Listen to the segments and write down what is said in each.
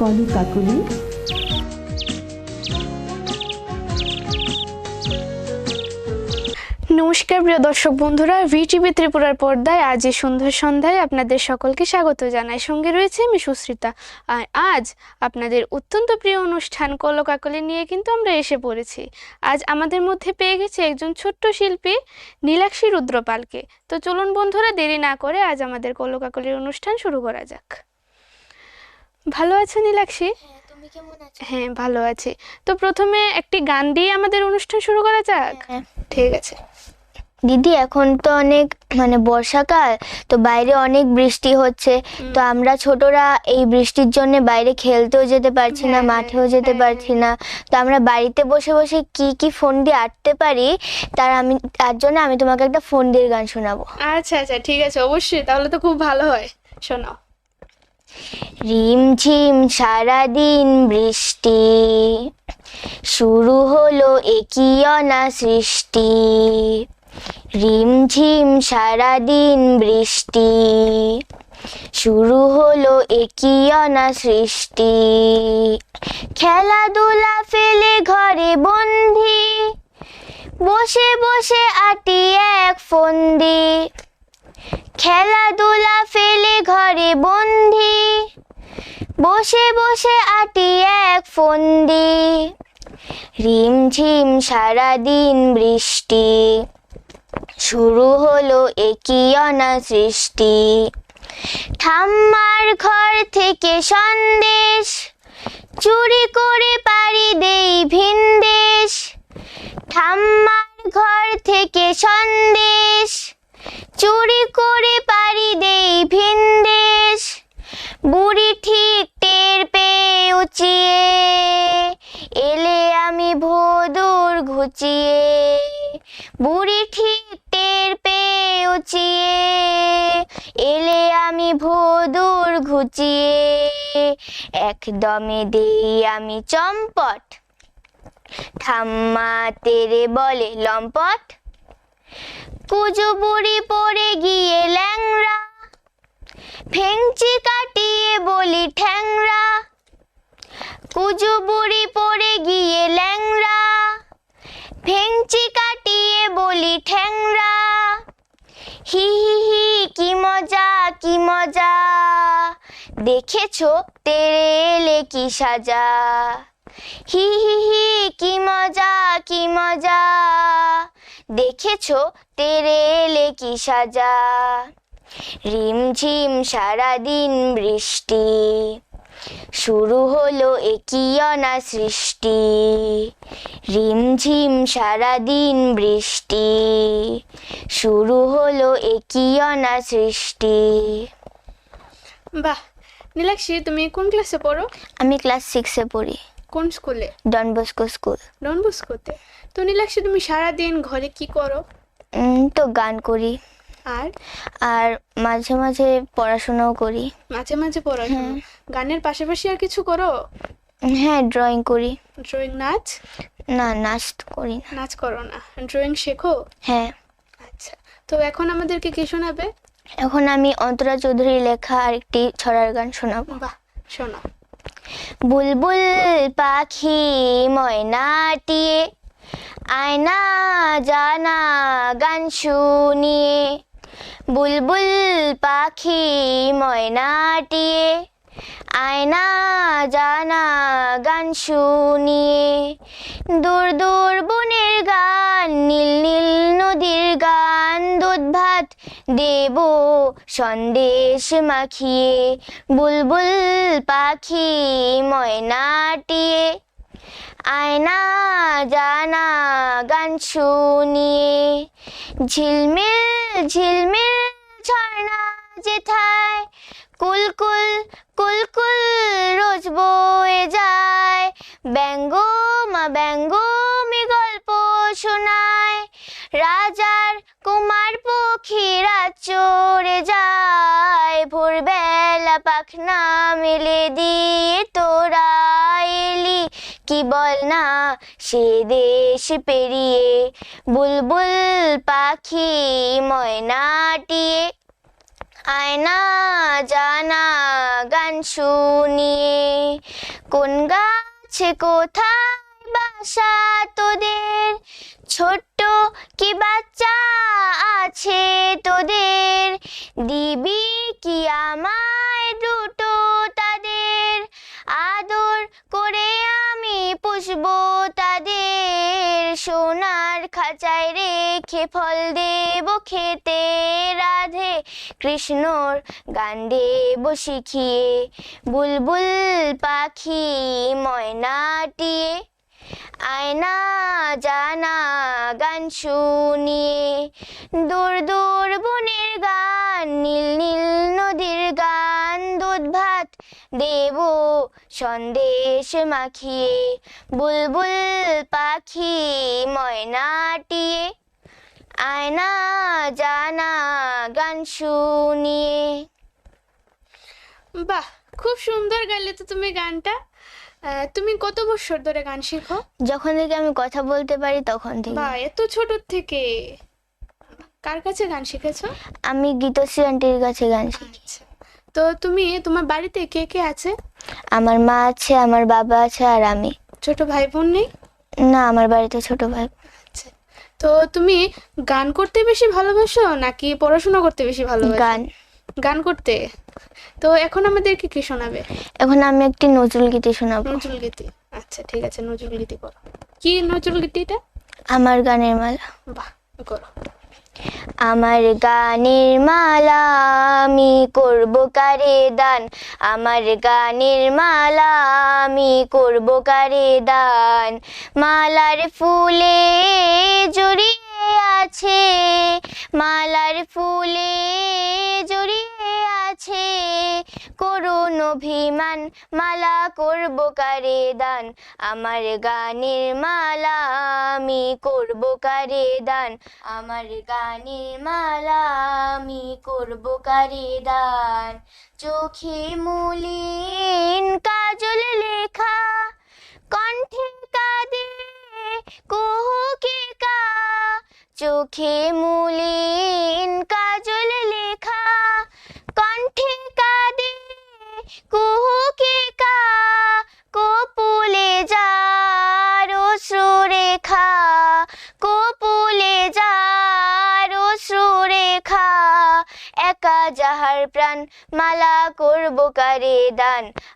কলু কাকুলি। নমস্কার প্রিয় দর্শক বন্ধুরা ভিটিভি ত্রিপুরার পর্দায় আজ এই সুন্দর সন্ধ্যায় আপনাদের সকলকে স্বাগত জানাই। সঙ্গে রয়েছে আমি সুশ্রিতা আর আজ আপনাদের অত্যন্ত প্রিয় অনুষ্ঠান কলকাকলি নিয়ে কিন্তু আমরা এসে পড়েছি। আজ আমাদের মধ্যে পেয়ে গেছে একজন ছোট্ট শিল্পী, নীলাক্ষী রুদ্রপালকে। তো চলুন বন্ধুরা, দেরি না করে আজ আমাদের কলকাকলির অনুষ্ঠান শুরু করা যাক। ভালো আছো নীলাক্ষী? হ্যাঁ তুমি কেমন আছো? হ্যাঁ ভালো আছি। তো প্রথমে একটি গান দিয়ে আমাদের অনুষ্ঠান শুরু করা যাক? হ্যাঁ। ঠিক আছে। দিদি এখন তো অনেক মানে বর্ষাকাল তো বাইরে অনেক বৃষ্টি হচ্ছে। তো আমরা ছোটরা এই বৃষ্টির জন্য বাইরে খেলতেও যেতে পারছি না হ্যাঁ, মাঠেও যেতে হ্যাঁ। পারছি না। তো আমরা বাড়িতে বসে বসে কি কি ফোন দিয়ে আটতে পারি তার আমি তার জন্য আমি তোমাকে একটা ফোন দিয়ে গান শোনাবো। আচ্ছা আচ্ছা ঠিক আছে অবশ্যই তাহলে তো খুব ভালো হয়। শোনাও। রিমঝিম সারাদিন বৃষ্টি। শুরু হলো একই অনা সৃষ্টি রিমঝিম সারাদিন বৃষ্টি। শুরু হলো একই অনা সৃষ্টি খেলাধুলা ফেলে ঘরে বন্দি। বসে বসে আটি এক ফন্দি। খেলাধুলা ফেলে ঘরে বন্দি। বসে বসে আটি এক ফন্দি। রিমঝিম সারাদিন বৃষ্টি। শুরু হলো একই অনা সৃষ্টি ঠাম্মার ঘর থেকে সন্দেশ। চুরি করে পারি দেই ভিনদেশ। ঠাম্মার ঘর থেকে সন্দেশ। চুরি করে পারি দেই ভিনদেশ বুড়ি ঠিক টের পেয়ে উচিয়ে, এলে আমি ভোদুর ঘুচিয়ে। বুড়ি ঠিক টের পেয়ে উচিয়ে, এলে আমি ভোদুর ঘুচিয়ে। একদমে দেই আমি চম্পট। ঠাম্মা তেরে বলে, লম্পট। কুজো বুড়ি পড়ে গিয়ে ল্যাংরা ফেংচি কাটিয়ে বলি ঠ্যাংরা। কুজো বুড়ি পড়ে গিয়ে ল্যাংরা ফেংচি কাটিয়ে বলি ঠ্যাংরা। হি হি হি, কি মজা কি মজা। দেখেছ তেরে এলে কি সাজা। হি হি হি, কি মজা কি মজা। দেখেছ? তেরে এলে কি সাজা রিমঝিম সারাদিন বৃষ্টি। শুরু হলো একই অনা সৃষ্টি। রিমঝিম সারাদিন বৃষ্টি। শুরু হলো একই অনা সৃষ্টি। বাহ! নীলাক্ষী তুমি কোন ক্লাসে পড়ো? আমি ক্লাস সিক্সে পড়ি। কোন স্কুলে? Don Bosco school. ডন বস্কোতে। তো নীলাক্ষী তুমি সারাদিন ঘরে কি করো? তো গান করি। আর? আর মাঝে মাঝে পড়াশোনাও করি। মাঝে মাঝে পড়াশোনা? গানের পাশাপাশি আর কিছু করো? হ্যাঁ ড্রয়িং করি। ড্রয়িং নাচ? না নাচ করি না। নাচ করো না। ড্রয়িং শেখো? হ্যাঁ। আচ্ছা। তো এখন আমাদেরকে কি শোনাবে? এখন আমি অন্তরা চৌধুরী লেখা আরেকটি ছড়ার গান শোনাবো। বাহ শোনাও বুলবুল পাখি ময়নাটিয়ে আয়না জানা গান শুনিয়ে বুলবুল পাখি ময়নাটিয়ে আয়না জানা গান শুনিয়ে দূর দূর বনের গান, নীল নীল নদীর গান, দুধ ভাত দেব, সন্দেশ মাখিয়ে বুলবুল পাখি ময়নাটিয়ে আয়না জানা গান শুনিয়ে ঝিলমিল ঝিলমিল ঝর্ণা যেথায় কুলকুল কুলকুল রোজ বয়ে যায়। ব্যঙ্গ মা ব্যঙ্গ মি গল্প শোনায়। রাজার কুমার পক্ষীরা চড়ে যায়। ভোরবেলা পাখনা মেলে দিয়ে তোরা এলি কি বল না, সে দেশ পেরিয়ে বুলবুল পাখি ময়নাটিয়ে আয়না জানা গান শুনিয়ে, কোন গাছে কোথায় বাসা তোদের? ছোট্ট কি বাচ্চা আছে তোদের? দিবি কি আমায় দুটো তাদের? আদর করে আমি পুষবো তাদের। সোনার খাঁচায় রেখে ফল দেব খেতে, রাধে কৃষ্ণর গান দেব শিখিয়ে বুলবুল পাখি ময়নাটিয়ে আয়না জানা গান শুনিয়ে, দূর দূর বনের গান, নীল নীল নদীর গান, দুধ ভাত দেব সন্দেশ মাখিয়ে, বুলবুল পাখি ময়নাটিয়ে আয়না জানা শুনিয়ে বাহ খুব সুন্দর গাইলে তো তুমি গানটা। তুমি কত বছর ধরে গান শেখো? যখন থেকে আমি কথা বলতে পারি তখন থেকে। বা এত ছোট থেকে। কার কাছে গান শিখেছো? আমি গীতশ্রী আন্টির কাছে গান শিখি। আচ্ছা। তো তুমি তোমার বাড়িতে কে কে আছে? আমার মা আছে আমার বাবা আছে আর আমি। ছোট ভাই বোন নেই? না আমার বাড়িতে ছোট ভাই তো তুমি গান করতে বেশি ভালোবাসো নাকি পড়াশোনা করতে বেশি ভালোবাসো? গান। গান করতে? তো এখন আমাদেরকে কি শোনাবে? এখন আমি একটি নজরুল গীতি শোনাবো। নজরুল গীতি। আচ্ছা ঠিক আছে নজরুল গীতি করো কি নজরুল গীতিটা? আমার গানের মালা। বাহ করো। আমার গানের মালা আমি করব কারে দান? আমার গানের মালা আমি করব কারে দান? মালার ফুলে জড়িয়ে আছে, মালার ফুলে জড়িয়ে আছে। করুণ অভিমান, মালা করব কারে দান? আমার গানের মালা আমি করব কারে দান? আমার গানের মালা আমি করব কারে দান? চোখে মুলিন কাজল লেখা, কণ্ঠে কাঁদে কুহুকে কা চোখে মুলিন কাজল লেখা, কণ্ঠে কাঁদে কুহুকে কা কপুলে যার সুরেখা কপুলে যার সুরেখা একা যাহার প্রাণ মালা করব কারে দান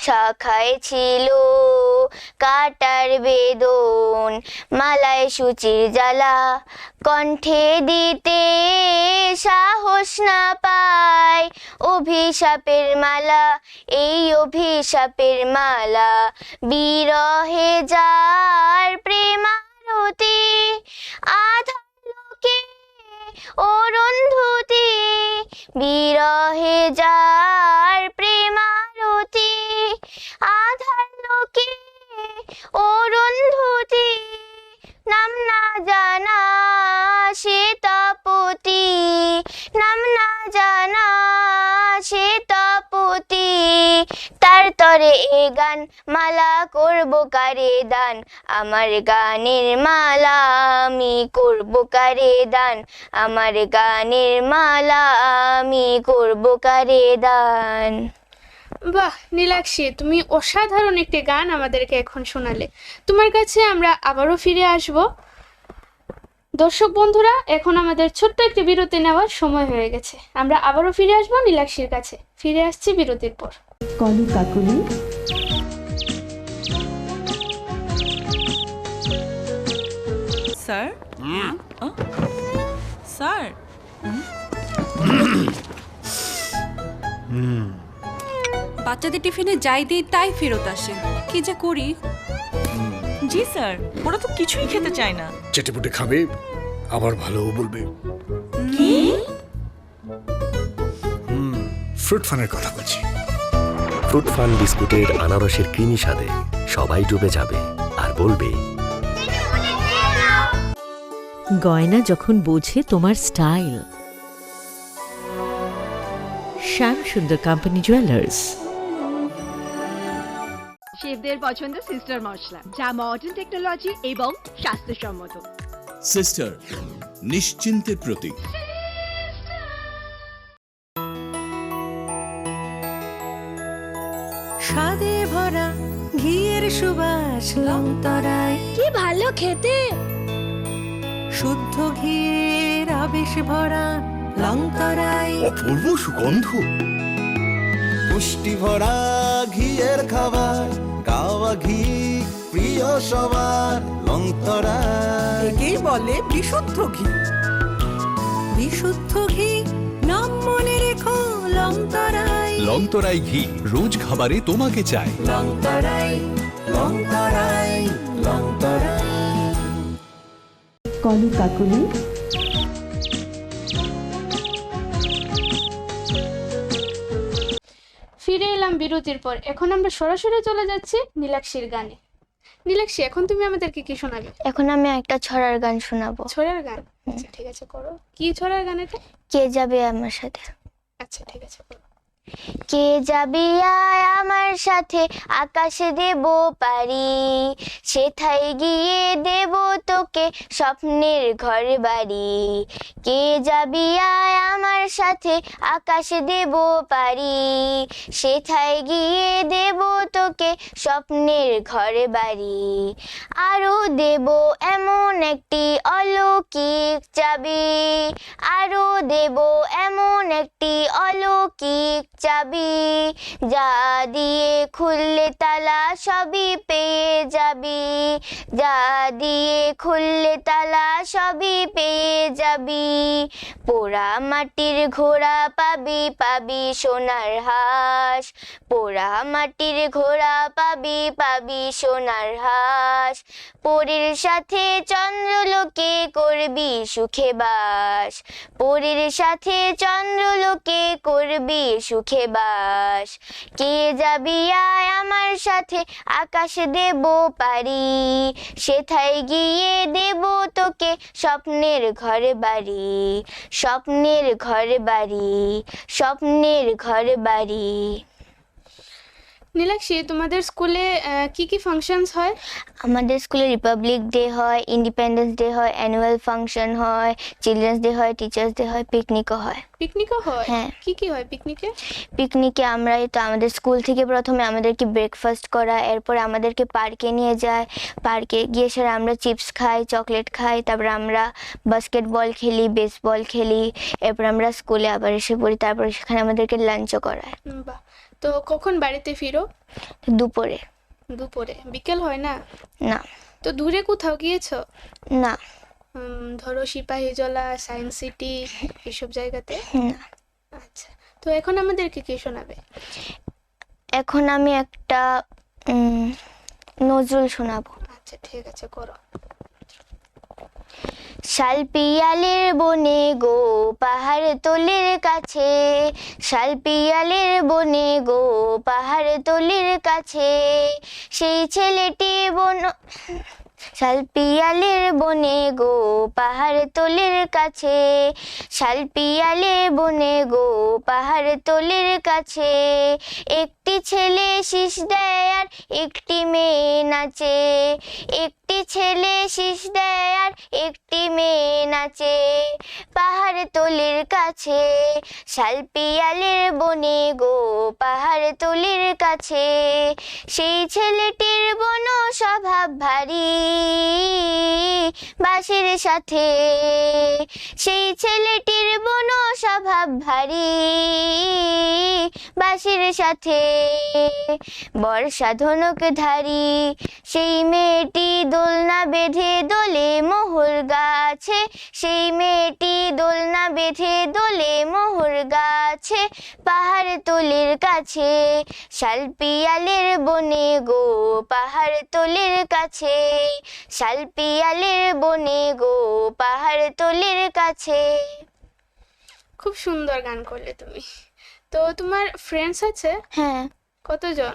শাখায় ছিল কাটার বেদন, মালায় সুচির জ্বালা, কণ্ঠে দিতে সাহস না পায়। অভিশাপের মালা, এই অভিশাপের মালা বিরহে যার প্রেমারতি লোকে অরুন্ধতি বিরহে যার প্রেমারতি, আধার লোকে অরুন্ধতি নাম না জানা সে তপতি, নাম না জানা সে তপতি, তার তরে এ গান মালা করব কারে দান? আমার গানের মালা আমি করব কারে দান? আমার গানের মালা আমি করব কারে দান? বাহ নীলাক্ষী তুমি অসাধারণ একটি গান আমাদেরকে এখন শোনালে। তোমার কাছে আমরা আবারও ফিরে আসব। দর্শক বন্ধুরা এখন আমাদের ছোট্ট একটি বিরতি নেওয়ার সময় হয়ে গেছে। আমরা আবারও ফিরে আসব নীলাক্ষীর কাছে। ফিরে আসছি বিরতির পর। কলু কাকুলি স্যার? আহ, স্যার? বাচ্চাদের টিফিনে যাই দিই তাই ফেরত আসে। কি যে করি? জি স্যার। ওরা তো কিছুই খেতে চায় না। চেটেপুটে খাবে আবার ভালোও বলবে। কি? ফ্রুট ফানের কথা বলছি। ফ্রুট ফান বিস্কুটের আনারসের ক্রিমি স্বাদে সবাই ডুবে যাবে আর বলবে গয়না যখন বোঝে তোমার স্টাইল। শ্যাম সুন্দর কোম্পানি জুয়েলার্স। শেফদের পছন্দ সিস্টার মশলা যা মডার্ন টেকনোলজি এবং স্বাস্থ্যসম্মত। সিস্টার নিশ্চিন্তের প্রতীক। স্বাদে ভরা ঘিয়ের সুবাস লংতরায় কি ভালো খেতে! শুদ্ধ ঘিয়ের আবেশ ভরা লংতরায় অপূর্ব সুগন্ধ। পুষ্টি ভরা ঘিয়ের খাবার কাওয়া ঘি প্রিয় সবার লংতরা একেই বলে বিশুদ্ধ ঘি। বিশুদ্ধ ঘি নাম মনে রেখো লংতরায় লংতরাই ঘি রোজ খাবারে তোমাকে চাই লংতরায় লংতরায় লংতরায় কলু কাকুলি। ফিরে এলাম বিরতির পর। এখন আমরা সরাসরি চলে যাচ্ছি নীলাক্ষীর গানে। নীলাক্ষী এখন তুমি আমাদেরকে কি শোনাবে? এখন আমি একটা ছড়ার গান শোনাবো। ছড়ার গান? আচ্ছা ঠিক আছে করো। কি ছড়ার গান এটা? কে যাবে আমার সাথে? আচ্ছা ঠিক আছে করো। কে যাবি আয় আমার সাথে? আকাশে দেব পারি। সেথায় গিয়ে দেব তোকে স্বপ্নের ঘর বাড়ি। কে যাবি আমার সাথে? আকাশে দেব পারি। সেথায় গিয়ে দেব তোকে স্বপ্নের ঘর বাড়ি। আরও দেব এমন একটি অলৌকিক চাবি। আরও দেব এমন একটি অলৌকিক চাবি যা দিয়ে খুললে তালা সবই পেয়ে যাবি। যা দিয়ে খুললে তালা সবই পেয়ে যাবি। পোড়া মাটির ঘোড়া পাবি পাবি সোনার হাঁস। পোড়া মাটির ঘোড়া পাবি পাবি সোনার হাঁস। পরীর সাথে চন্দ্রলোকে করবি সুখে বাস। পরীর সাথে চন্দ্রলোকে করবি সুখে বাস। কে যাবি আয় আমার সাথে, আকাশে দেব পারি। সেথায় গিয়ে দেব তোকে স্বপ্নের ঘরে বাড়ি। স্বপ্নের ঘরে বাড়ি, স্বপ্নের ঘরে বাড়ি। নীলাক্ষী তোমাদের স্কুলে কি কি ফাংশনস হয়? আমাদের স্কুলে রিপাবলিক ডে হয় ইন্ডিপেন্ডেন্স ডে হয় অ্যানুয়াল ফাংশন হয় চিলড্রেন্স ডে হয় টিচার্স ডে হয় পিকনিকও হয়। পিকনিকও হয়? হ্যাঁ। কি কি হয় পিকনিকে পিকনিকে আমরা তো আমাদের স্কুল থেকে প্রথমে আমাদেরকে ব্রেকফাস্ট করা এরপর আমাদেরকে পার্কে নিয়ে যায়। পার্কে গিয়ে স্যার আমরা চিপস খাই চকলেট খাই তারপর আমরা বাস্কেটবল খেলি বেসবল খেলি এরপর আমরা স্কুলে আবার এসে পড়ি তারপর সেখানে আমাদেরকে লাঞ্চও করায়। বাহ। তো কখন বাড়িতে ফিরো? দুপুরে। দুপুরে। বিকেল হয় না? না। তো দূরে কোথাও গিয়েছো? না। ধরো সিপাহীজলা সায়েন্স সিটি এসব জায়গাতে? না। আচ্ছা। তো এখন আমাদেরকে কি শোনাবে? এখন আমি একটা নজরুল শোনাবো। আচ্ছা ঠিক আছে করো। শালপিয়ালের বনে গো, পাহাড় তলির কাছে। শালপিয়ালের বনে গো, পাহাড় তলির কাছে। সেই ছেলেটি বন শালপিয়ালের বনে গো, পাহাড় তলির কাছে। শালপিয়ালের বনে গো, পাহাড় তলির কাছে। একটি ছেলে শীষ দেয় আর একটি মেয়ে নাচে। একটি ছেলে শীষ দেয় আর একটি মেয়ে নাচে পাহাড় তলির কাছে শালপিয়ালের বনে গো পাহাড় তলির কাছে। সেই ছেলেটির বন স্বভাব ভারী বাসের সাথে। সেই ছেলেটির বন স্বভাব ভারী বাসের সাথে। বর্ষা ধনুক ধারি, সেই মেয়েটি দোলনা বেঁধে দোলে মোহর গাছে। সেই মেয়েটি দোলনা বেঁধে দোলে মোহর গাছে পাহাড় তলির কাছে শালপিয়ালের বনে গো পাহাড় তলির কাছে শালপিয়ালের বনে গো পাহাড় তলির কাছে। খুব সুন্দর গান করলে তুমি। তো তোমার ফ্রেন্ডস আছে? হ্যাঁ। কতজন?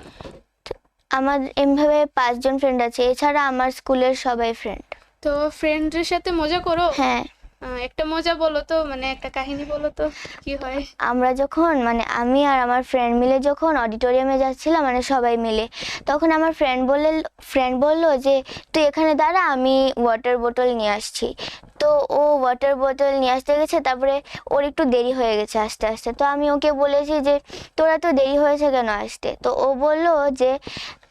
আমার এমভাবে পাঁচজন ফ্রেন্ড আছে এছাড়া আমার স্কুলের সবাই ফ্রেন্ড তো ফ্রেন্ডদের সাথে মজা করো? হ্যাঁ। একটা মজা বলো তো মানে একটা কাহিনী বলো তো, কি হয়? আমরা যখন মানে আমি আর আমার ফ্রেন্ড মিলে যখন অডিটোরিয়ামে যাচ্ছিলাম মানে সবাই মিলে, তখন আমার ফ্রেন্ড বললে ফ্রেন্ড বলল যে, তুই এখানে দাঁড়া, আমি ওয়াটার বোতল নিয়ে আসছি। তো ও ওয়াটার বোতল নিয়ে আসতে গেছে, তারপরে ওর একটু দেরি হয়ে গেছে আস্তে আস্তে। তো আমি ওকে বলেছি যে, তোরা তো দেরি হয়েছে কেন আসতে? তো ও বলল যে,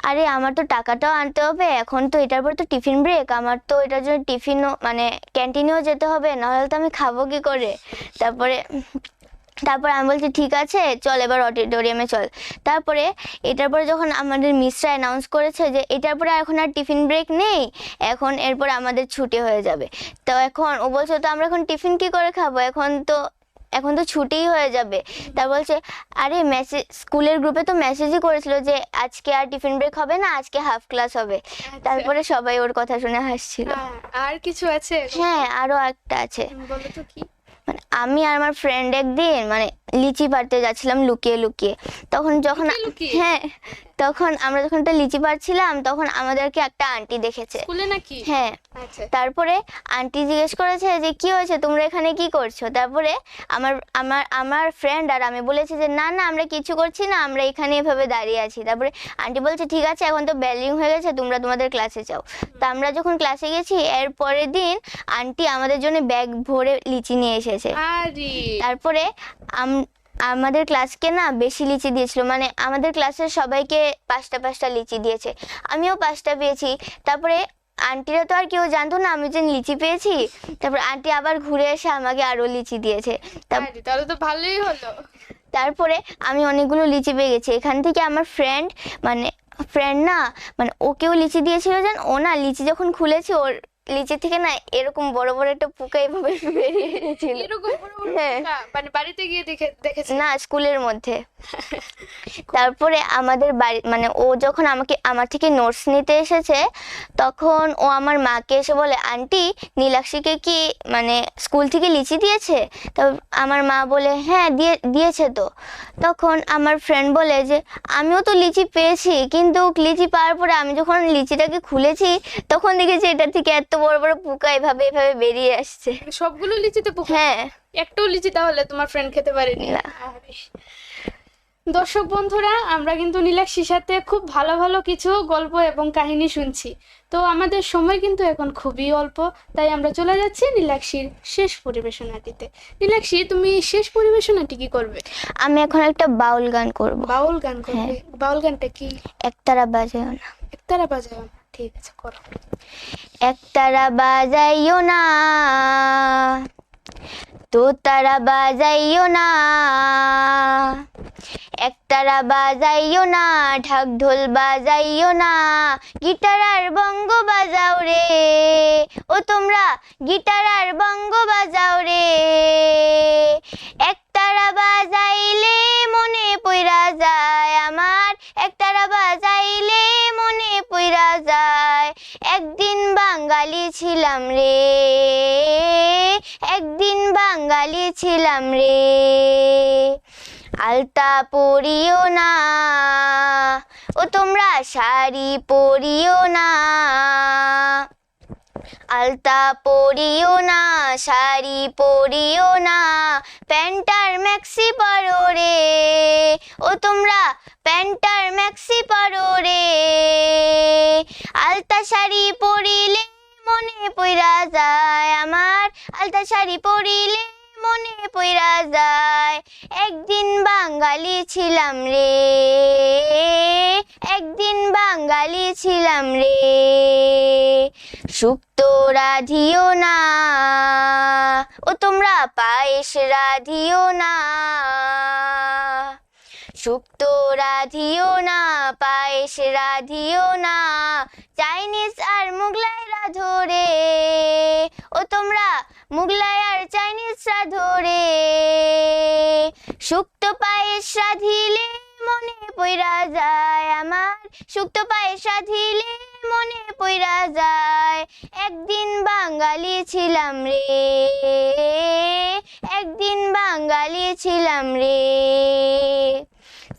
আরে আমার তো টাকাটাও আনতে হবে, এখন তো এটার পর তো টিফিন ব্রেক আমার তো এটার জন্য টিফিনও মানে ক্যান্টিনেও যেতে হবে, নাহলে তো আমি খাব কি করে? তারপরে তারপর আমি বলছি ঠিক আছে চল এবার অডিটোরিয়ামে চল। তারপরে এটার পরে যখন আমাদের মিসরা অ্যানাউন্স করেছে যে এটার পরে এখন আর টিফিন ব্রেক নেই এখন এরপর আমাদের ছুটি হয়ে যাবে। তো এখন ও বলছে তো আমরা এখন টিফিন কি করে খাব? এখন তো এখন তো ছুটিই হয়ে যাবে। তা বলছে আরে মেসেজ স্কুলের গ্রুপে তো মেসেজই করেছিল যে আজকে আর টিফিন ব্রেক হবে না আজকে হাফ ক্লাস হবে। তারপরে সবাই ওর কথা শুনে হাসছিল। আর কিছু আছে? হ্যাঁ আরও একটা আছে। বলো তো কি? মানে আমি আর আমার ফ্রেন্ড একদিন মানে লিচি পাড়তে যাচ্ছিলাম লুকিয়ে লুকিয়ে তখন যখন? হ্যাঁ তখন আমরা যখন একটা লিচি পাড়ছিলাম তখন আমাদেরকে একটা আন্টি দেখেছে। স্কুলে নাকি? হ্যাঁ। আচ্ছা। তারপরে আন্টি জিজ্ঞেস করেছে যে কি হয়েছে? তোমরা এখানে কি করছ? তারপরে আমার আমার আমার ফ্রেন্ড আর আমি বলেছি যে না না আমরা কিছু করছি না আমরা এখানে এভাবে দাঁড়িয়ে আছি। তারপরে আন্টি বলছে ঠিক আছে এখন তো বেলিং হয়ে গেছে তোমরা তোমাদের ক্লাসে যাও। তা আমরা যখন ক্লাসে গেছি এর পরের দিন আন্টি আমাদের জন্য ব্যাগ ভরে লিচি নিয়ে এসেছে। আরে। তারপরে আম- আমাদের ক্লাসকে না বেশি লিচি দিয়েছিল মানে আমাদের ক্লাসের সবাইকে পাঁচটা পাঁচটা লিচি দিয়েছে। আমিও পাঁচটা পেয়েছি। তারপরে আন্টিরা তো আর কেউ জানতো না আমি যে লিচি পেয়েছি। তারপর আন্টি আবার ঘুরে এসে আমাকে আরও লিচি দিয়েছে। তা- তাহলে তো ভালোই হলো। তারপরে আমি অনেকগুলো লিচি পেয়ে গেছি। এখান থেকে আমার ফ্রেন্ড মানে ফ্রেন্ড না মানে ওকেও লিচি দিয়েছিল জান ও না লিচি যখন খুলেছে ওর লিচি থেকে না এরকম বড় বড় একটা পোকা এভাবে বেরিয়ে এসেছিল। এরকম হ্যাঁ। মানে বাড়িতে গিয়ে দেখে দেখেছি? না স্কুলের মধ্যে। তারপরে আমাদের বাড়ি মানে ও যখন আমাকে আমার থেকে নোটস নিতে এসেছে তখন ও আমার মাকে এসে বলে আন্টি নীলাক্ষীকে কি মানে স্কুল থেকে লিচি দিয়েছে? তো আমার মা বলে হ্যাঁ দিয়ে দিয়েছে তো। তখন আমার ফ্রেন্ড বলে যে আমিও তো লিচি পেয়েছি কিন্তু লিচি পাওয়ার পরে আমি যখন লিচিটাকে খুলেছি তখন দেখেছি এটা থেকে এত বড় বড় পোকা এভাবে এভাবে বেরিয়ে আসছে। সবগুলো লিচিতে পোকা। হ্যাঁ। একটাও লিচি তাহলে তোমার ফ্রেন্ড খেতে পারেনি। না। দর্শক বন্ধুরা আমরা কিন্তু নীলাক্ষীর সাথে খুব ভালো ভালো কিছু গল্প এবং কাহিনী শুনছি। তো আমাদের সময় কিন্তু এখন খুবই অল্প তাই আমরা চলে যাচ্ছি নীলাক্ষীর শেষ পরিবেশনাটিতে। নীলাক্ষী তুমি শেষ পরিবেশনাটি কি করবে? আমি এখন একটা বাউল গান করব। বাউল গান করবে। বাউল গানটা কি? একতারা বাজেও না। একতারা বাজাও না। ঠিক আছে করো। একতারা বাজাইও না। তো তারা বাজাইও না একতারা বাজাইও না ঢাক ঢোল বাজাইও না, গিটার আর বঙ্গ বাজাও রে। ও তোমরা গিটার আর বঙ্গ বাজাও রে। একতারা বাজাইলে মনে পইরা যায়, আমার একতারা বাজাইলে মনে পইরা যায়। একদিন বাঙালি ছিলাম রে। একদিন বাঙালি ছিলাম রে। আলতা পরিও না, ও তোমরা শাড়ি পরিও না। আলতা পরিও না, শাড়ি পরিও না, প্যান্টার ম্যাক্সি পরো রে। ও তোমরা প্যান্টার ম্যাক্সি পরো রে। আলতা শাড়ি পরিলে মনে পইরা যায় আমার। আলতা শাড়ি পরিলে মনে পইরা যায়। একদিন বাঙালি ছিলাম রে। একদিন বাঙালি ছিলাম রে। শুক্তো রাধিও না। ও তোমরা পায়েস রাধিও না। শুক্তো রাধিও না, পায়েস রাধিও না। চাইনিজ আর মুগলাই রাধো রে ও তোমরা মুগলাই আর চাইনিজ ধরে শুক্তো সাধিলে মনে পইরা যায় আমার। শুক্তো পায়েস সাধিলে মনে পইরা যায়। একদিন বাঙালি ছিলাম রে। একদিন বাঙালি ছিলাম রে।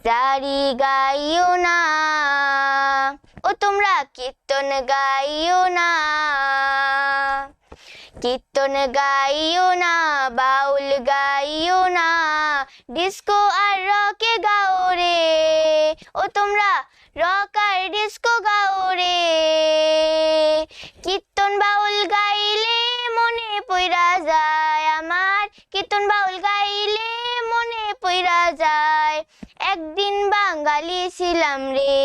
জারি গাইও না কীর্তন গাইও না কীর্তন গাইও না বাউল গাইও না ডিস্কো আর রকে গাও রে ও তোমরা রক আর ডিস্কো গাও রে কীর্তন বাউল গাইলে মনে পইরা যায় আমার কীর্তন বাউল গাইলে মনে পইরা যায় একদিন বাঙালি ছিলাম রে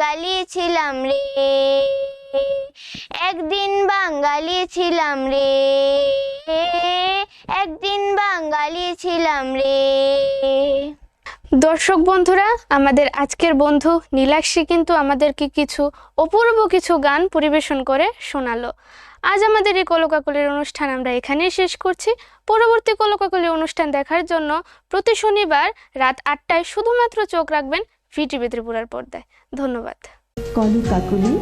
বাঙালি ছিলাম রে। একদিন বাঙালি ছিলাম রে। একদিন বাঙালি ছিলাম রে। দর্শক বন্ধুরা, আমাদের আজকের বন্ধু নীলাক্ষী কিন্তু আমাদেরকে কিছু অপূর্ব কিছু গান পরিবেশন করে শোনালো। আজ আমাদের এই কলকাকলির অনুষ্ঠান আমরা এখানেই শেষ করছি। পরবর্তী কলকাকলি অনুষ্ঠান দেখার জন্য প্রতি শনিবার রাত আটটায় শুধুমাত্র চোখ রাখবেন ভিটিভি ত্রিপুরার পর্দায়। ধন্যবাদ। কলকাকলি